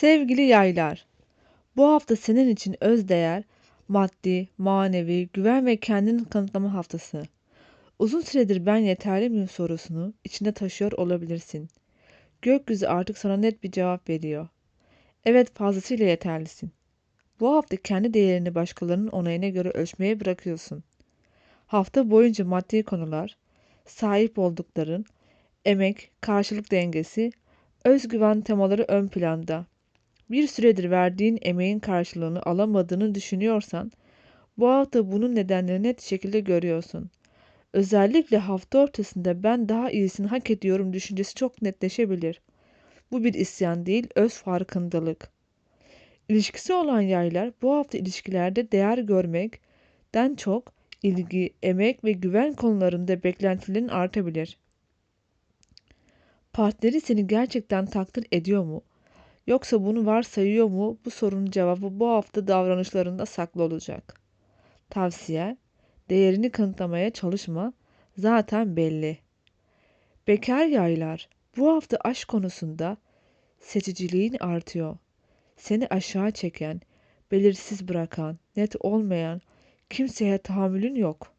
Sevgili yaylar, bu hafta senin için özdeğer, maddi, manevi, güven ve kendini kanıtlama haftası. Uzun süredir ben yeterli miyim sorusunu içinde taşıyor olabilirsin. Gökyüzü artık sana net bir cevap veriyor. Evet fazlasıyla yeterlisin. Bu hafta kendi değerini başkalarının onayına göre ölçmeye bırakıyorsun. Hafta boyunca maddi konular, sahip oldukların, emek, karşılık dengesi, özgüven temaları ön planda. Bir süredir verdiğin emeğin karşılığını alamadığını düşünüyorsan, bu hafta bunun nedenlerini net şekilde görüyorsun. Özellikle hafta ortasında ben daha iyisini hak ediyorum düşüncesi çok netleşebilir. Bu bir isyan değil, öz farkındalık. İlişkisi olan yaylar bu hafta ilişkilerde değer görmekten çok ilgi, emek ve güven konularında beklentilerin artabilir. Partneri seni gerçekten takdir ediyor mu? Yoksa bunu varsayıyor mu? Bu sorunun cevabı bu hafta davranışlarında saklı olacak. Tavsiye, değerini kanıtlamaya çalışma. Zaten belli. Bekar yaylar, bu hafta aşk konusunda seçiciliğin artıyor. Seni aşağı çeken, belirsiz bırakan, net olmayan kimseye tahammülün yok.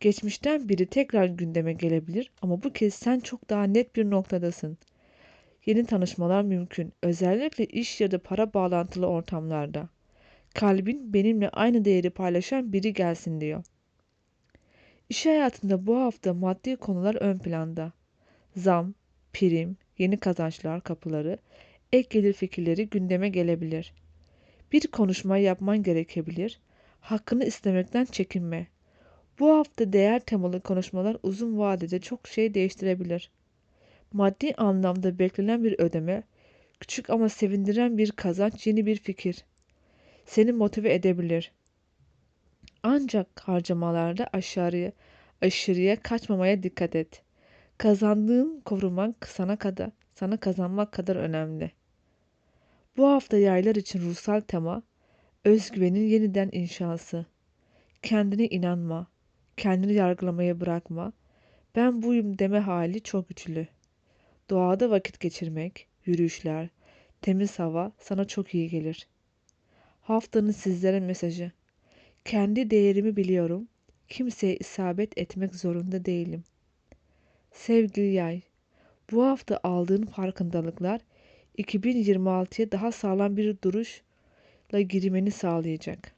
Geçmişten biri tekrar gündeme gelebilir ama bu kez sen çok daha net bir noktadasın. Yeni tanışmalar mümkün, özellikle iş ya da para bağlantılı ortamlarda. Kalbin benimle aynı değeri paylaşan biri gelsin diyor. İş hayatında bu hafta maddi konular ön planda. Zam, prim, yeni kazançlar kapıları, ek gelir fikirleri gündeme gelebilir. Bir konuşma yapman gerekebilir. Hakkını istemekten çekinme. Bu hafta değer temalı konuşmalar uzun vadede çok şey değiştirebilir. Maddi anlamda beklenen bir ödeme, küçük ama sevindiren bir kazanç, yeni bir fikir seni motive edebilir. Ancak harcamalarda aşağıya, aşırıya kaçmamaya dikkat et. Kazandığın korumak sana kadar, sana kazanmak kadar önemli. Bu hafta yaylar için ruhsal tema, özgüvenin yeniden inşası. Kendine inanma, kendini yargılamaya bırakma. Ben buyum deme hali çok güçlü. Doğada vakit geçirmek, yürüyüşler, temiz hava sana çok iyi gelir. Haftanın sizlere mesajı. Kendi değerimi biliyorum. Kimseye isabet etmek zorunda değilim. Sevgili yay, bu hafta aldığın farkındalıklar 2026'ya daha sağlam bir duruşla girmeni sağlayacak.